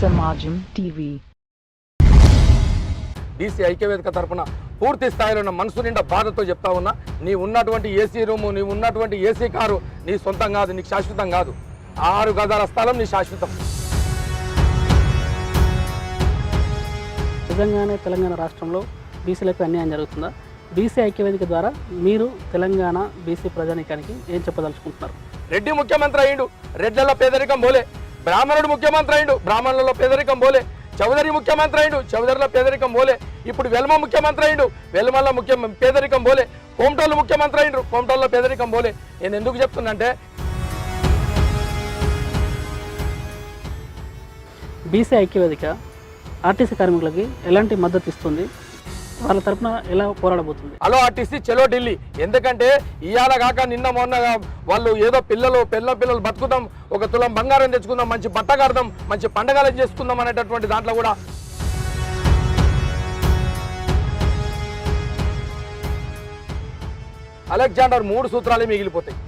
Samajam TV. BC ఐక్యవేదిక తరపున పూర్తి స్థాయిలో ఉన్న మనసు నిండా బాధతో చెప్తా ఉన్నా నీ ఉన్నటువంటి ఏసీ రూము నీ ఉన్నటువంటి ఏసీ కారు నీ సొంతం కాదు నీకు శాశ్వతం కాదు. ఆరు గదాల స్థలం నీ శాశ్వతం. నిజంగానే తెలంగాణ రాష్ట్రంలో బీసీలకు అన్యాయం జరుగుతుందా? బీసీ ఐక్యవేదిక ద్వారా మీరు తెలంగాణ బీసీ ప్రజానీకానికి ఏం చెప్పదలుచుకుంటున్నారు? రెడ్డి ముఖ్యమంత్రి అయిండు రెడ్లలో పేదరికం పోలే బ్రాహ్మణుడు ముఖ్యమంత్రి అయిండు బ్రాహ్మణులలో పేదరికం పోలే చౌదరి ముఖ్యమంత్రి అయిండు చౌదరిలో పేదరికం పోలే ఇప్పుడు వెల్మ ముఖ్యమంత్రి అయిండు వెల్మల్లో ముఖ్య పేదరికం పోలే కోమటోళ్ళు ముఖ్యమంత్రి అయిండు కోమటోళ్ళలో పేదరికం పోలే నేను ఎందుకు చెప్తున్నంటే బీసీ ఐక్యవేదిక ఆర్టీసీ కార్మికులకి ఎలాంటి మద్దతు ఇస్తుంది? వాళ్ళ తరపున ఎలా పోరాడబోతుంది? హలో ఆర్టీసీ చలో ఢిల్లీ. ఎందుకంటే ఇవాళ కాక నిన్న మొన్న వాళ్ళు ఏదో పిల్లలు పిల్ల పిల్లలు బతుకుదాం ఒక తులం బంగారం తెచ్చుకుందాం మంచి బట్ట కడదాం మంచి పండగలు చేసుకుందాం అనేటటువంటి దాంట్లో కూడా అలెగ్జాండర్ మూడు సూత్రాలే మిగిలిపోతాయి.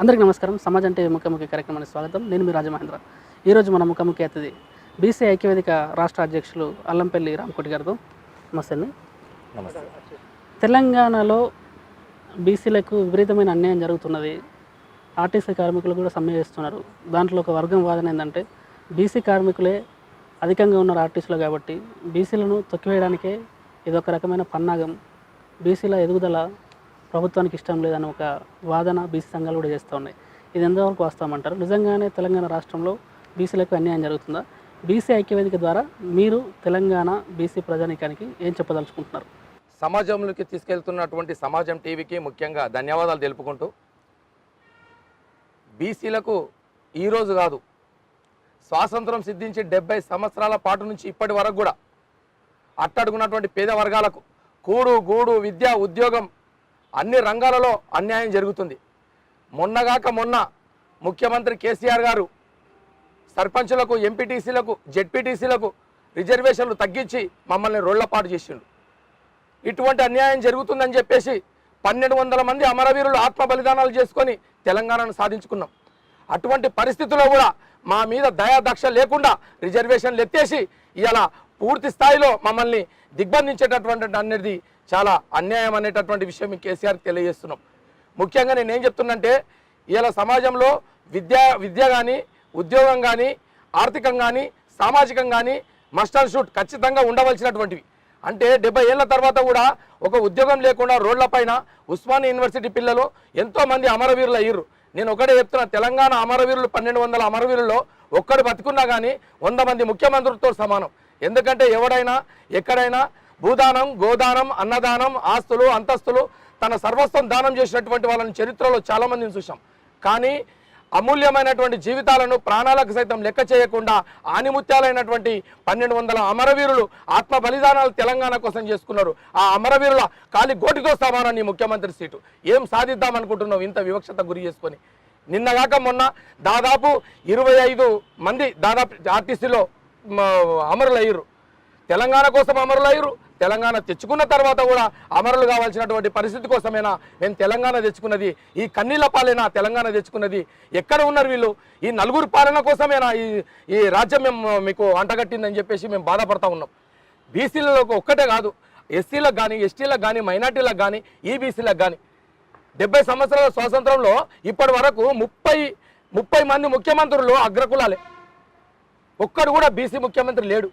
అందరికీ నమస్కారం. సమాజ్ అంటే ముఖాముఖి కార్యక్రమానికి స్వాగతం. నేను మీ రాజమహేంద్ర. ఈరోజు మన ముఖాముఖి అతిథి బీసీ ఐక్యవేదిక రాష్ట్ర అధ్యక్షులు అల్లంపల్లి రామకోటి గారితో నమస్తే అండి నమస్తే. తెలంగాణలో బీసీలకు విపరీతమైన అన్యాయం జరుగుతున్నది. ఆర్టీసీ కార్మికులు కూడా సమ్మె చేస్తున్నారు. దాంట్లో ఒక వర్గం వాదన ఏంటంటే బీసీ కార్మికులే అధికంగా ఉన్నారు ఆర్టీసీలో కాబట్టి బీసీలను తొక్కివేయడానికే ఇదొక రకమైన పన్నాగం. బీసీల ఎదుగుదల ప్రభుత్వానికి ఇష్టం లేదని ఒక వాదన బీసీ సంఘాలు కూడా చేస్తూ ఉన్నాయి. ఇది ఎంతవరకు వాస్తవమంటారు నిజంగానే తెలంగాణ రాష్ట్రంలో బీసీలకు అన్యాయం జరుగుతుందా? బీసీ ఐక్యవేదిక ద్వారా మీరు తెలంగాణ బీసీ ప్రజానీకానికి ఏం చెప్పదలుచుకుంటున్నారు? సమాజంలోకి తీసుకెళ్తున్నటువంటి సమాజం టీవీకి ముఖ్యంగా ధన్యవాదాలు తెలుపుకుంటూ బీసీలకు ఈరోజు కాదు స్వాతంత్రం సిద్ధించి డెబ్బై సంవత్సరాల పాటు నుంచి ఇప్పటి వరకు కూడా అట్టడుగున్నటువంటి పేద వర్గాలకు కూడు గూడు విద్య ఉద్యోగం అన్ని రంగాలలో అన్యాయం జరుగుతుంది. మొన్నగాక మొన్న ముఖ్యమంత్రి కేసీఆర్ గారు సర్పంచులకు ఎంపీటీసీలకు జెడ్పీటీసీలకు రిజర్వేషన్లు తగ్గించి మమ్మల్ని రోళ్ళపాటు చేసిండు. ఇటువంటి అన్యాయం జరుగుతుందని చెప్పేసి పన్నెండు వందల మంది అమరవీరులు ఆత్మ బలిదానాలు చేసుకొని తెలంగాణను సాధించుకున్నాం. అటువంటి పరిస్థితుల్లో కూడా మా మీద దయాదక్ష లేకుండా రిజర్వేషన్లు ఎత్తేసి ఇలా పూర్తి స్థాయిలో మమ్మల్ని దిగ్బంధించేటటువంటి అనేది చాలా అన్యాయం అనేటటువంటి విషయం మీ కేసీఆర్ తెలియజేస్తున్నాం. ముఖ్యంగా నేను ఏం చెప్తున్నంటే ఇలా సమాజంలో విద్య విద్య కానీ ఉద్యోగం కానీ ఆర్థికం కానీ సామాజికం కానీ మస్ట్ అండ్ షూట్ ఖచ్చితంగా ఉండవలసినటువంటివి. అంటే డెబ్బై ఏళ్ళ తర్వాత కూడా ఒక ఉద్యోగం లేకుండా రోడ్లపైన ఉస్మానియా యూనివర్సిటీ పిల్లలు ఎంతో మంది అమరవీరులు అయ్యారు నేను ఒకటే చెప్తున్నా తెలంగాణ అమరవీరులు పన్నెండు వందల అమరవీరుల్లో ఒక్కడు బతుకున్నా కానీ వంద మంది ముఖ్యమంత్రులతో సమానం. ఎందుకంటే ఎవడైనా ఎక్కడైనా భూదానం గోదానం అన్నదానం ఆస్తులు అంతస్తులు తన సర్వస్వం దానం చేసినటువంటి వాళ్ళని చరిత్రలో చాలామందిని చూసాం కానీ అమూల్యమైనటువంటి జీవితాలను ప్రాణాలకు సైతం లెక్క చేయకుండా ఆనిముత్యాలైనటువంటి పన్నెండు వందల అమరవీరులు ఆత్మ బలిదానాలు తెలంగాణ కోసం చేసుకున్నారు. ఆ అమరవీరుల కాలి గోటితో సమానాన్ని ముఖ్యమంత్రి సీటు. ఏం సాధిద్దాం అనుకుంటున్నావు ఇంత వివక్షత గురి చేసుకొని? నిన్నగాక మొన్న దాదాపు ఇరవై ఐదు మంది దాదాపు ఆర్టీసీలో అమరులయ్యారు తెలంగాణ కోసం అమరులయ్యారు తెలంగాణ తెచ్చుకున్న తర్వాత కూడా అమరులు కావాల్సినటువంటి పరిస్థితి కోసమేనా మేము తెలంగాణ తెచ్చుకున్నది ఈ కన్నీళ్ళపాలైనా తెలంగాణ తెచ్చుకున్నది. ఎక్కడ ఉన్నారు వీళ్ళు? ఈ నలుగురు పాలన కోసమేనా ఈ ఈ రాజ్యం మేము మీకు అంటగట్టిందని చెప్పేసి మేము బాధపడతా ఉన్నాం. బీసీలకు ఒక్కటే కాదు. ఎస్సీలకు కానీ ఎస్టీలకు కానీ మైనార్టీలకు కానీ ఈబీసీలకు కానీ డెబ్బై సంవత్సరాల స్వాతంత్రంలో ఇప్పటి వరకు ముప్పై ముప్పై మంది ముఖ్యమంత్రులు అగ్రకులాలే. ఒక్కడు కూడా బీసీ ముఖ్యమంత్రి లేడు.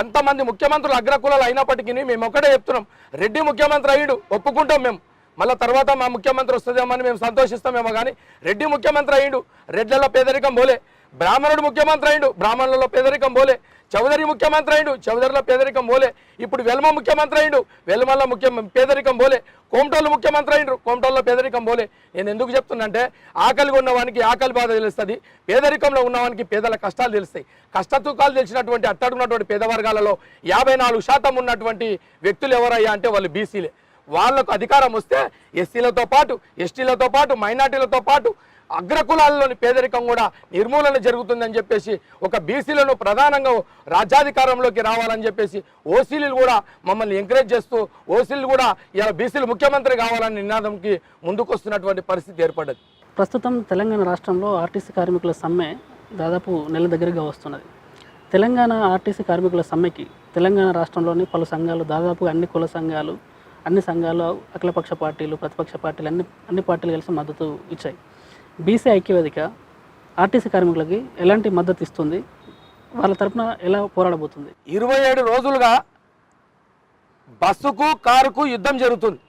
అంతమంది ముఖ్యమంత్రులు అగ్రకులాలు అయినప్పటికీ మేము ఒకటే చెప్తున్నాం. రెడ్డి ముఖ్యమంత్రి అయ్యాడు ఒప్పుకుంటాం మేము. మళ్ళీ తర్వాత మా ముఖ్యమంత్రి వస్తుందేమో అని మేము సంతోషిస్తామేమో కానీ రెడ్డి ముఖ్యమంత్రి అయ్యుడు రెడ్లలో పేదరికం పోలే. బ్రాహ్మణుడు ముఖ్యమంత్రి అయిండు బ్రాహ్మణులలో పేదరికం పోలే. చౌదరి ముఖ్యమంత్రి అయిండు చౌదరిలో పేదరికం పోలే. ఇప్పుడు వెల్మ ముఖ్యమంత్రి అయిండు వెల్మల్లో ముఖ్య పేదరికం పోలే. కోమటోళ్ళు ముఖ్యమంత్రి అయిండ్రు కోమటోళ్ళలో పేదరికం పోలే. నేను ఎందుకు చెప్తున్నంటే ఆకలిగా ఉన్నవానికి ఆకలి బాధ తెలుస్తుంది పేదరికంలో ఉన్నవానికి పేదల కష్టాలు తెలుస్తాయి. కష్టతుకాలు తెలిసినటువంటి అట్టడున్నటువంటి పేద వర్గాలలో యాభై నాలుగు శాతం ఉన్నటువంటి వ్యక్తులు ఎవరయ్యా అంటే వాళ్ళు బీసీలే. వాళ్ళకు అధికారం వస్తే ఎస్సీలతో పాటు ఎస్టీలతో పాటు మైనార్టీలతో పాటు అగ్రకులాల్లోని పేదరికం కూడా నిర్మూలన జరుగుతుందని చెప్పేసి ఒక బీసీలను ప్రధానంగా రాజ్యాధికారంలోకి రావాలని చెప్పేసి ఓసీలు కూడా మమ్మల్ని ఎంకరేజ్ చేస్తూ ఓసీలు కూడా ఇలా బీసీలు ముఖ్యమంత్రి కావాలని నినాదంకి ముందుకొస్తున్నటువంటి పరిస్థితి ఏర్పడ్డది. ప్రస్తుతం తెలంగాణ రాష్ట్రంలో ఆర్టీసీ కార్మికుల సమ్మె దాదాపు నెల దగ్గరగా వస్తున్నది. తెలంగాణ ఆర్టీసీ కార్మికుల సమ్మెకి తెలంగాణ రాష్ట్రంలోని పలు సంఘాలు దాదాపు అన్ని కుల సంఘాలు అన్ని సంఘాలు అఖిలపక్ష పార్టీలు ప్రతిపక్ష పార్టీలు అన్ని అన్ని పార్టీలు కలిసి మద్దతు ఇచ్చాయి. బీసీ ఐక్యవేదిక ఆర్టీసీ కార్మికులకి ఎలాంటి మద్దతు ఇస్తుంది? వాళ్ళ తరపున ఎలా పోరాడబోతుంది? ఇరవై ఏడు రోజులుగా బస్సుకు కారుకు యుద్ధం జరుగుతుంది.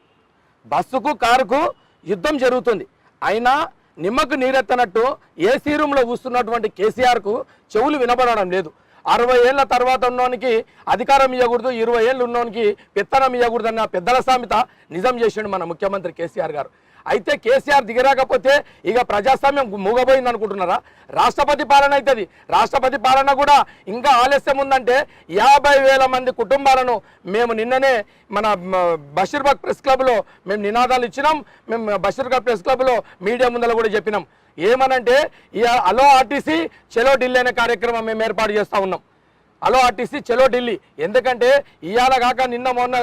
బస్సుకు కారుకు యుద్ధం జరుగుతుంది. అయినా నిమ్మకు నీరెత్తనట్టు ఏసీ రూమ్లో కూస్తున్నటువంటి కేసీఆర్కు చెవులు వినబడడం లేదు. అరవై ఏళ్ళ తర్వాత ఉన్నోనికి అధికారం ఇవ్వకూడదు ఇరవై ఏళ్ళు ఉన్నోనికి పెత్తనం ఇవ్వకూడదు అన్న పెద్దల సామెత నిజం చేసిండు మన ముఖ్యమంత్రి కేసీఆర్ గారు. అయితే కేసీఆర్ దిగరాకపోతే ఇక ప్రజాస్వామ్యం మూగబోయింది అనుకుంటున్నారా? రాష్ట్రపతి పాలన అవుతుంది రాష్ట్రపతి పాలన కూడా ఇంకా ఆలస్యం ఉందంటే యాభై వేల మంది కుటుంబాలను మేము నిన్ననే మన బషీర్బాగ్ ప్రెస్ క్లబ్లో మేము నినాదాలు ఇచ్చినాం. మేము బషీర్బాగ్ ప్రెస్ క్లబ్లో మీడియా ముందర కూడా చెప్పినాం. ఏమనంటే ఈ అలో ఆర్టీసీ చలో ఢిల్లీ అనే కార్యక్రమం మేము ఏర్పాటు చేస్తూ ఉన్నాం. హలో ఆర్టీసీ చలో ఢిల్లీ. ఎందుకంటే ఇవాళ కాక నిన్న మొన్న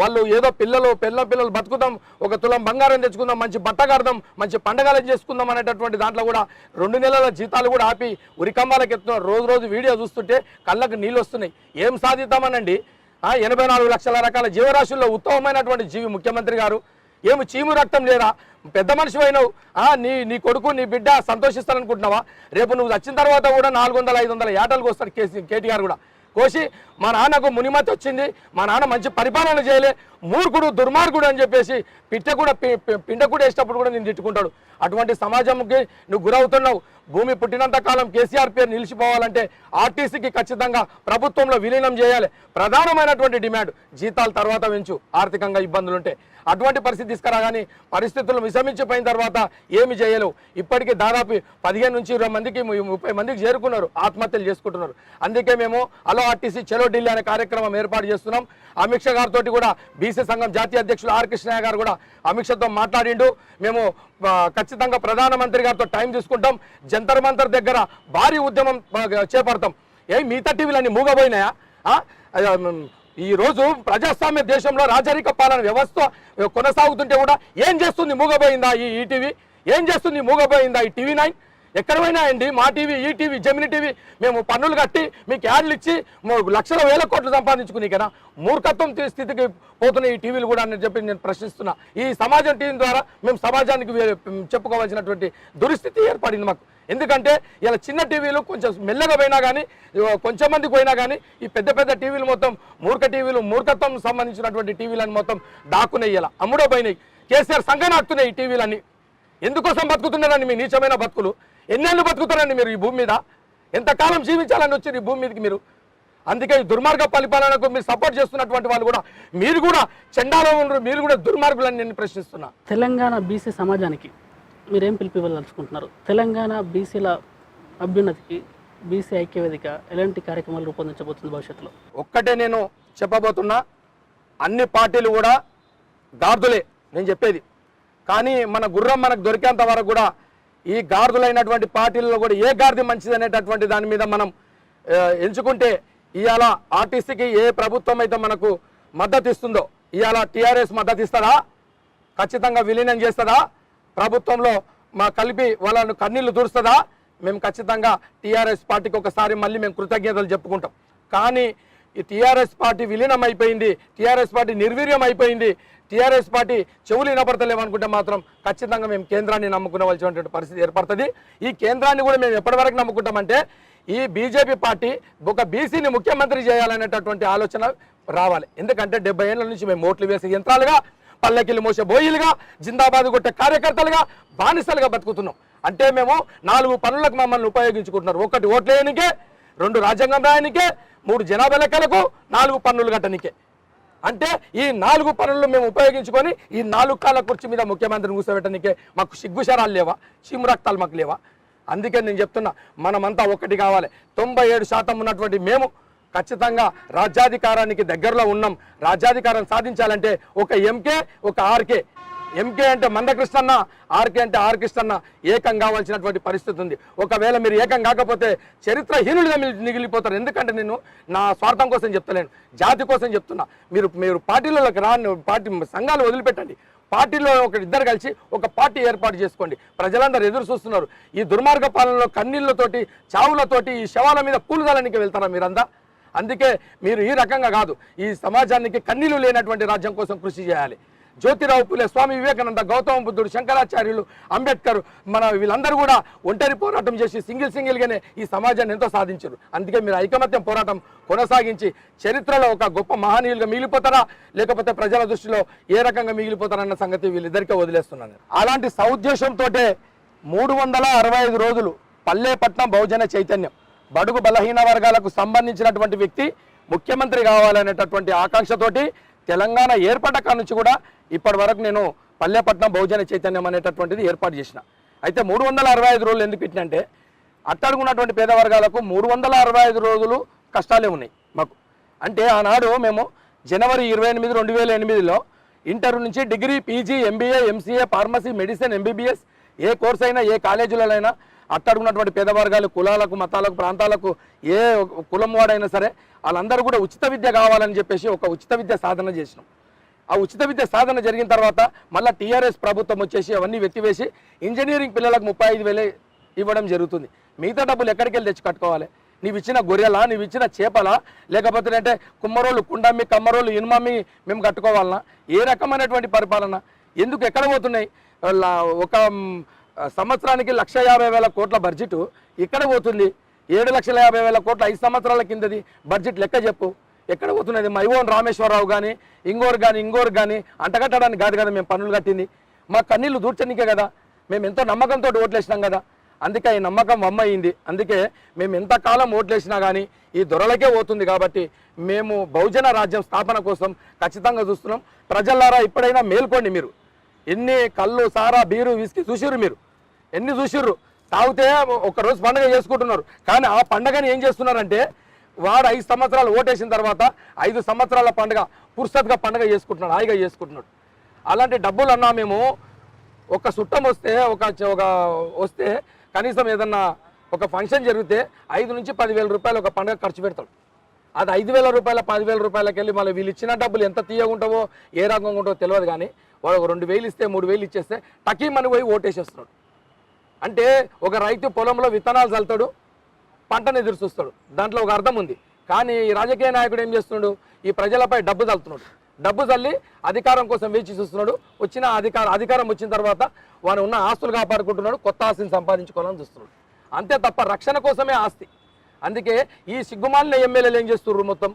వాళ్ళు ఏదో పిల్లలు పిల్ల పిల్లలు బతుకుదాం ఒక తులం బంగారం తెచ్చుకుందాం మంచి బట్ట కడదాం మంచి పండగలు చేసుకుందాం అనేటటువంటి దాంట్లో కూడా రెండు నెలల జీతాలు కూడా ఆపి ఉరికంబాలకు ఎత్తున్నారు. రోజు రోజు వీడియో చూస్తుంటే కళ్ళకు నీళ్ళు వస్తున్నాయి. ఏం సాధిద్దామనండి? ఎనభై నాలుగు లక్షల రకాల జీవరాశుల్లో ఉత్తమమైనటువంటి జీవి ముఖ్యమంత్రి గారు. ఏమి చీము రక్తం లేదా పెద్ద మనిషి అయినావు నీ నీ కొడుకు నీ బిడ్డ సంతోషిస్తారనుకుంటున్నావా? రేపు నువ్వు వచ్చిన తర్వాత కూడా నాలుగు వందల ఐదు వందల ఏటలకు వస్తాడు కేసీ కేటీఆర్ కూడా. కోసి మా నాన్నకు మునిమతి వచ్చింది. మా నాన్న మంచి పరిపాలన చేయలే. మూర్ఖుడు దుర్మార్గుడు అని చెప్పేసి పిట్ట కూడా పిండ కూడా వేసేటప్పుడు కూడా నేను తిట్టుకుంటాడు. అటువంటి సమాజంకి నువ్వు గురవుతున్నావు. భూమి పుట్టినంత కాలం కేసీఆర్ పేరు నిలిచిపోవాలంటే ఆర్టీసీకి ఖచ్చితంగా ప్రభుత్వంలో విలీనం చేయాలి. ప్రధానమైనటువంటి డిమాండ్ జీతాలు తర్వాత పెంచు. ఆర్థికంగా ఇబ్బందులు ఉంటే అటువంటి పరిస్థితి తీసుకురాగాని పరిస్థితులు విషమించిపోయిన తర్వాత ఏమి చేయలేవు. ఇప్పటికీ దాదాపు పదిహేను నుంచి ఇరవై మందికి ముప్పై మందికి చేరుకున్నారు ఆత్మహత్యలు చేసుకుంటున్నారు. అందుకే మేము అలో ఆర్టీసీ చలో ఢిల్లీ అనే కార్యక్రమం ఏర్పాటు చేస్తున్నాం. అమిత్ షా గారితో కూడా బీసీ సంఘం జాతీయ అధ్యక్షులు ఆర్ కృష్ణయ్య గారు కూడా అమిత్ షాతో మాట్లాడిండు. మేము ఖచ్చితంగా ప్రధానమంత్రి గారితో టైం తీసుకుంటాం. జంతర్ మంతర్ దగ్గర భారీ ఉద్యమం చేపడతాం. ఏ మిగతా టీవీలన్నీ మూగబోయినాయా? ఈ రోజు ప్రజాస్వామ్య దేశంలో రాజరిక పాలన వ్యవస్థ కొనసాగుతుంటే కూడా ఏం చేస్తుంది? మూగబోయిందా ఈ ఈటీవీ? ఏం చేస్తుంది? మూగబోయిందా ఈ టీవీ నైన్? ఎక్కడ అండి మా టీవీ ఈ టీవీ జమిని టీవీ మేము పన్నులు కట్టి మీకు యాడ్లు ఇచ్చి లక్షల వేల కోట్లు సంపాదించుకుని కదా మూర్ఖత్వం తీ- స్థితికి పోతున్న ఈ టీవీలు కూడా అని చెప్పి నేను ప్రశ్నిస్తున్నా. ఈ సమాజం టీవీ ద్వారా మేము సమాజానికి చెప్పుకోవాల్సినటువంటి దురిస్థితి ఏర్పడింది మాకు. ఎందుకంటే ఇలా చిన్న టీవీలు కొంచెం మెల్లగా పోయినా కానీ కొంచెం మందికి పోయినా కానీ ఈ పెద్ద పెద్ద టీవీలు మొత్తం మూర్ఖ టీవీలు మూర్ఖత్వం సంబంధించినటువంటి టీవీలను మొత్తం దాక్కునే ఇలా. అమ్ముడో పోయినాయి. కేసీఆర్ సంఘనాకుతున్నాయి ఈ టీవీలన్నీ. ఎందుకోసం బతుకుతున్నారండి మీ నీచమైన బతుకులు? ఎన్నేళ్ళు బతుకుతారండి మీరు ఈ భూమి మీద? ఎంతకాలం జీవించాలని వచ్చారు ఈ భూమి మీదకి మీరు? అందుకే ఈ దుర్మార్గ పరిపాలనకు మీరు సపోర్ట్ చేస్తున్నటువంటి వాళ్ళు కూడా మీరు కూడా చెండాలో ఉన్నారు మీరు కూడా దుర్మార్గులని నేను ప్రశ్నిస్తున్నా. తెలంగాణ బీసీ సమాజానికి మీరేం పిలిపివ్వాలనుకుంటున్నారు? తెలంగాణ బీసీల అభ్యున్నతికి బీసీ ఐక్యవేదిక ఎలాంటి కార్యక్రమాలు రూపొందించబోతుంది భవిష్యత్తులో? ఒక్కటే నేను చెప్పబోతున్నా అన్ని పార్టీలు కూడా గార్దులే నేను చెప్పేది. కానీ మన గుర్రం మనకు దొరికేంత వరకు కూడా ఈ గార్దులైనటువంటి పార్టీలలో కూడా ఏ గార్ది మంచిది అనేటటువంటి దాని మీద మనం ఎంచుకుంటే ఇవాళ ఆర్టీసీకి ఏ ప్రభుత్వం అయితే మనకు మద్దతు ఇస్తుందో ఇవాళ టీఆర్ఎస్ మద్దతు ఇస్తుందా ఖచ్చితంగా విలీనం చేస్తుందా? ప్రభుత్వంలో మా కలిపి వాళ్ళను కన్నీళ్ళు దూరుస్తుందా? మేము ఖచ్చితంగా టీఆర్ఎస్ పార్టీకి ఒకసారి మళ్ళీ మేము కృతజ్ఞతలు చెప్పుకుంటాం. కానీ ఈ టీఆర్ఎస్ పార్టీ విలీనం అయిపోయింది టీఆర్ఎస్ పార్టీ నిర్వీర్యం అయిపోయింది టీఆర్ఎస్ పార్టీ చెవులు వినపడతలేమనుకుంటే మాత్రం ఖచ్చితంగా మేము కేంద్రాన్ని నమ్ముకునవలసినటువంటి పరిస్థితి ఏర్పడుతుంది. ఈ కేంద్రాన్ని కూడా మేము ఎప్పటివరకు నమ్ముకుంటామంటే ఈ బీజేపీ పార్టీ ఒక బీసీని ముఖ్యమంత్రి చేయాలనేటటువంటి ఆలోచన రావాలి. ఎందుకంటే డెబ్బై ఏళ్ళ నుంచి మేము ఓట్లు వేసే యంత్రాలుగా పల్లకిలు మోసే బోయిలుగా జిందాబాద్ కొట్టే కార్యకర్తలుగా బానిసలుగా బతుకుతున్నాం. అంటే మేము నాలుగు పనులకు మమ్మల్ని ఉపయోగించుకుంటున్నారు. ఒకటి ఓట్లేయనికే రెండు రాజ్యాంగం రాయనికే మూడు జనాభా లెక్కలకు నాలుగు పన్నులు కట్టనికే. అంటే ఈ నాలుగు పనులు మేము ఉపయోగించుకొని ఈ నాలుగు కాళ్ళ కుర్చీ మీద ముఖ్యమంత్రిని కూర్చోబెట్టడానికే మాకు సిగ్గుశరాలు లేవా? చీము రక్తాలు మాకు లేవా? అందుకే నేను చెప్తున్నా మనమంతా ఒకటి కావాలి. తొంభై ఏడు శాతం ఉన్నటువంటి మేము ఖచ్చితంగా రాజ్యాధికారానికి దగ్గరలో ఉన్నాం. రాజ్యాధికారం సాధించాలంటే ఒక ఎంకే ఒక ఆర్కే ఎంకే అంటే మందకృష్ణన్న ఆర్కే అంటే ఆర్ కృష్ణన్న ఏకం కావాల్సినటువంటి పరిస్థితి ఉంది. ఒకవేళ మీరు ఏకం కాకపోతే చరిత్రహీనులుగా మిగిలిపోతారు. ఎందుకంటే నేను నా స్వార్థం కోసం చెప్తలేను. జాతి కోసం చెప్తున్నా. మీరు మీరు పార్టీలలోకి రాని పార్టీ సంఘాలు వదిలిపెట్టండి. పార్టీలో ఒక ఇద్దరు కలిసి ఒక పార్టీ ఏర్పాటు చేసుకోండి. ప్రజలందరూ ఎదురు చూస్తున్నారు. ఈ దుర్మార్గ పాలనలో కన్నీళ్ళతోటి చావులతోటి ఈ శవాల మీద పూలుదలనికి వెళ్తారా మీరందా అందుకే మీరు ఈ రకంగా కాదు ఈ సమాజానికి కన్నీళ్ళు లేనటువంటి రాజ్యం కోసం కృషి చేయాలి. జ్యోతిరావు పులే స్వామి వివేకానంద గౌతమ బుద్ధుడు శంకరాచార్యులు అంబేద్కర్ మన వీళ్ళందరూ కూడా ఒంటరి పోరాటం చేసి సింగిల్ సింగిల్గానే ఈ సమాజాన్ని ఎంతో సాధించారు. అందుకే మీరు ఐకమత్యం పోరాటం కొనసాగించి చరిత్రలో ఒక గొప్ప మహనీయులుగా మిగిలిపోతారా? లేకపోతే ప్రజల దృష్టిలో ఏ రకంగా మిగిలిపోతారన్న సంగతి వీళ్ళిద్దరికే వదిలేస్తున్నాను అలాంటి సౌద్దేశంతో మూడు వందల అరవై ఐదు రోజులు పల్లెపట్నం బహుజన చైతన్యం. బడుగు బలహీన వర్గాలకు సంబంధించినటువంటి వ్యక్తి ముఖ్యమంత్రి కావాలనేటటువంటి ఆకాంక్షతోటి తెలంగాణ ఏర్పడ్డ కాడ నుంచి కూడా ఇప్పటి వరకు నేను పల్లెపట్నం బహుజన చైతన్యం అనేటటువంటిది ఏర్పాటు చేసిన. అయితే మూడు వందల అరవై ఐదు రోజులు ఎందుకు పెట్టినంటే అట్టడుగున్నటువంటి పేద వర్గాలకు మూడు వందల అరవై ఐదు రోజులు కష్టాలే ఉన్నాయి మాకు. అంటే ఆనాడు మేము జనవరి ఇరవై ఎనిమిది రెండు వేల ఎనిమిదిలో ఇంటర్ నుంచి degree PG MBA MCA pharmacy medicine MBBS ఏ కోర్స్ అయినా ఏ కాలేజీలైనా అట్టడుగున్నటువంటి పేద వర్గాలు కులాలకు మతాలకు ప్రాంతాలకు ఏ కులం వాడైనా సరే వాళ్ళందరూ కూడా ఉచిత విద్య కావాలని చెప్పేసి ఒక ఉచిత విద్య సాధన చేసినాం. ఆ ఉచిత విద్య సాధన జరిగిన తర్వాత మళ్ళీ టీఆర్ఎస్ ప్రభుత్వం వచ్చేసి అవన్నీ వెత్తివేసి ఇంజనీరింగ్ పిల్లలకు ముప్పై ఐదు వేలే ఇవ్వడం జరుగుతుంది. మిగతా డబ్బులు ఎక్కడికి వెళ్ళి తెచ్చి కట్టుకోవాలి? నీవు ఇచ్చిన గొర్రెలా? నీవు ఇచ్చిన చేపలా? లేకపోతే అంటే కుమ్మరోళ్ళు కుండమ్మి కమ్మరోళ్ళు ఇనుమమ్మి మేము కట్టుకోవాలన్నా ఏ రకమైనటువంటి పరిపాలన? ఎందుకు ఎక్కడ పోతున్నాయి? ఒక సంవత్సరానికి లక్ష యాభై వేల కోట్ల బడ్జెట్ ఇక్కడ పోతుంది? ఏడు లక్షల యాభై వేల కోట్ల ఐదు సంవత్సరాల కిందది బడ్జెట్ లెక్క చెప్పు. ఎక్కడ పోతున్నది? మైవోన్ రామేశ్వరరావు కానీ ఇంగోరు కానీ ఇంగోరు కానీ అంటగట్టడానికి కాదు కదా మేము పన్నులు కట్టింది. మా కన్నీళ్ళు దూర్చనికే కదా. మేము ఎంతో నమ్మకంతో ఓట్లేసినాం కదా. అందుకే ఈ నమ్మకం అయింది అందుకే మేము ఎంతకాలం ఓట్లేసినా కానీ ఈ దొరలకే పోతుంది కాబట్టి మేము బహుజన రాజ్యం స్థాపన కోసం ఖచ్చితంగా చూస్తున్నాం. ప్రజలారా ఇప్పుడైనా మేల్కోండి మీరు. ఎన్ని కళ్ళు సారా బీరు విసికి చూసిర్రు మీరు. ఎన్ని చూసిర్రు? తాగితే ఒకరోజు పండగ చేసుకుంటున్నారు. కానీ ఆ పండగని ఏం చేస్తున్నారంటే వాడు ఐదు సంవత్సరాలు ఓటేసిన తర్వాత ఐదు సంవత్సరాల పండుగ పుర్సత్గా పండుగ చేసుకుంటున్నాడు హాయిగా చేసుకుంటున్నాడు. అలాంటి డబ్బులు అన్నా మేము ఒక చుట్టం వస్తే ఒక చ- ఒక వస్తే కనీసం ఏదన్నా ఒక ఫంక్షన్ జరిగితే ఐదు నుంచి పదివేల రూపాయలు ఒక పండుగ ఖర్చు పెడతాడు. అది ఐదు వేల రూపాయల పదివేల రూపాయలకి వెళ్ళి మళ్ళీ వీళ్ళు ఇచ్చిన డబ్బులు ఎంత తీయగా ఉంటావో ఏ రకంగా ఉంటావో తెలియదు కానీ వాడు ఒక రెండు వేలు ఇస్తే మూడు వేలు ఇచ్చేస్తే టకీమని పోయి ఓటేసేస్తున్నాడు. అంటే ఒక రైతు పొలంలో విత్తనాలు చల్లుతాడు పంటను ఎదురు చూస్తాడు. దాంట్లో ఒక అర్థం ఉంది. కానీ ఈ రాజకీయ నాయకుడు ఏం చేస్తున్నాడు? ఈ ప్రజలపై డబ్బు చల్లుతున్నాడు. డబ్బు చల్లి అధికారం కోసం వేచి చూస్తున్నాడు. వచ్చిన అధికారం అధికారం వచ్చిన తర్వాత వాడు ఉన్న ఆస్తులు కాపాడుకుంటున్నాడు కొత్త ఆస్తిని సంపాదించుకోవాలని చూస్తున్నాడు. అంతే తప్ప రక్షణ కోసమే ఆస్తి. అందుకే ఈ సిగ్గుమాలిన ఎమ్మెల్యేలు ఏం చేస్తున్నారు మొత్తం?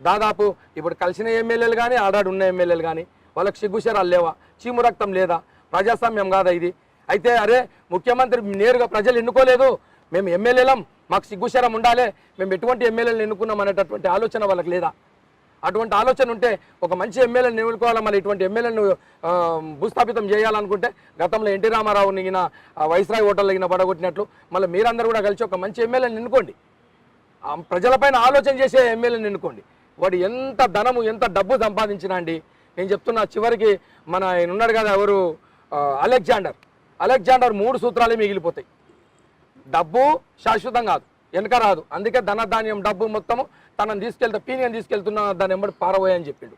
దాదాపు ఇప్పుడు కలిసిన ఎమ్మెల్యేలు కానీ ఆడాడు ఉన్న ఎమ్మెల్యేలు కానీ వాళ్ళకి సిగ్గుశరాలు లేవా? చీము రక్తం లేదా? ప్రజాస్వామ్యం కాదా ఇది? అయితే అరే ముఖ్యమంత్రి నేరుగా ప్రజలు ఎన్నుకోలేదు. మేము ఎమ్మెల్యేలం మాకు సిగ్గుశరం ఉండాలి. మేము ఎటువంటి ఎమ్మెల్యేలను ఎన్నుకున్నాం అనేటటువంటి ఆలోచన వాళ్ళకి లేదా? అటువంటి ఆలోచన ఉంటే ఒక మంచి ఎమ్మెల్యేని ఎన్నుకోవాలా? మళ్ళీ ఇటువంటి ఎమ్మెల్యేను భూస్థాపితం చేయాలనుకుంటే గతంలో ఎన్టీ రామారావు నిగిన వైస్రాయ్ హోటల్ గిన పడగొట్టినట్లు మళ్ళీ మీరందరూ కూడా కలిసి ఒక మంచి ఎమ్మెల్యేని ఎన్నుకోండి. ప్రజలపైన ఆలోచన చేసే ఎమ్మెల్యేని ఎన్నుకోండి. వాడు ఎంత ధనము ఎంత డబ్బు సంపాదించినా అండి నేను చెప్తున్నా చివరికి మన ఉన్నాడు కదా ఎవరు? అలెగ్జాండర్. అలెగ్జాండర్ మూడు సూత్రాలే మిగిలిపోతాయి. డబ్బు శాశ్వతం కాదు. వెనక రాదు. అందుకే ధనధాన్యం డబ్బు మొత్తము తనని తీసుకెళ్తే పీనియన్ తీసుకెళ్తున్న దాని ఎంబడి పారబోయని చెప్పిండు.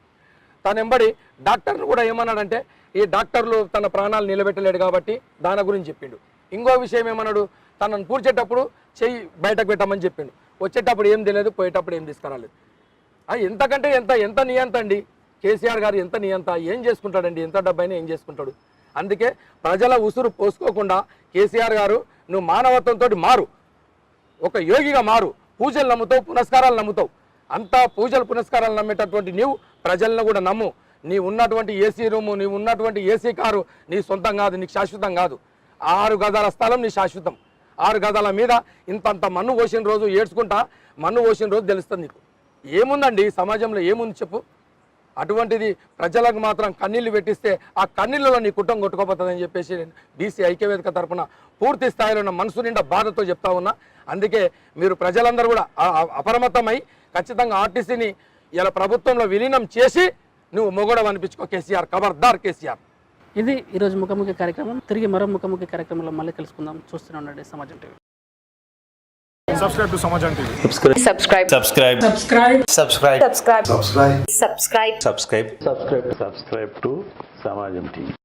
తన ఎంబడి డాక్టర్లు కూడా ఏమన్నాడంటే ఈ డాక్టర్లు తన ప్రాణాలు నిలబెట్టలేడు కాబట్టి దాని గురించి చెప్పిండు. ఇంకో విషయం ఏమన్నాడు తనను పూడ్చేటప్పుడు చెయ్యి బయటకు పెట్టమని చెప్పిండు. వచ్చేటప్పుడు ఏం తెలియదు పోయేటప్పుడు ఏం తీసుకురాలేదు. ఆ, ఎంతకంటే ఎంత ఎంత నియంత అండి కేసీఆర్ గారు ఎంత నియంత? ఏం చేసుకుంటాడండి? ఎంత డబ్బైనా ఏం చేసుకుంటాడు? అందుకే ప్రజల ఉసురు పోసుకోకుండా కేసీఆర్ గారు నువ్వు మానవత్వంతో మారు. ఒక యోగిగా మారు. పూజలు నమ్ముతావు పునస్కారాలు నమ్ముతావు. అంతా పూజలు పునస్కారాలు నమ్మేటటువంటి నీవు ప్రజలను కూడా నమ్ము. నీ ఉన్నటువంటి ఏసీ రూము నీ ఉన్నటువంటి ఏసీ కారు నీ సొంతం కాదు నీకు శాశ్వతం కాదు. ఆరు గదాల స్థలం నీ శాశ్వతం. ఆరు గదాల మీద ఇంతంత మన్ను పోసిన రోజు ఏడ్చుకుంటా మన్ను పోసిన రోజు తెలుస్తుంది నీకు. ఏముందండి? సమాజంలో ఏముంది చెప్పు? అటువంటిది ప్రజలకు మాత్రం కన్నీళ్ళు పెట్టిస్తే ఆ కన్నీళ్ళలో నీ కుటుంబం కొట్టుకోపోతుందని చెప్పేసి నేను బీసీ ఐక్యవేదిక తరఫున పూర్తి స్థాయిలో ఉన్న మనసు నిండా బాధతో చెప్తా ఉన్నా. అందుకే మీరు ప్రజలందరూ కూడా అప్రమత్తమై ఖచ్చితంగా ఆర్టీసీని ఇలా ప్రభుత్వంలో విలీనం చేసి నువ్వు మొగడం అనిపించుకో కేసీఆర్ ఖబర్దార్ కేసీఆర్. ఇది ఈరోజు ముఖాముఖి కార్యక్రమం. తిరిగి మరో ముఖాముఖి కార్యక్రమంలో మళ్ళీ కలుసుకుందాం. చూస్తూనే ఉండండి Samajam TV. Subscribe to Samajan TV. subscribe subscribe subscribe subscribe subscribe subscribe subscribe subscribe subscribe subscribe to samajam tv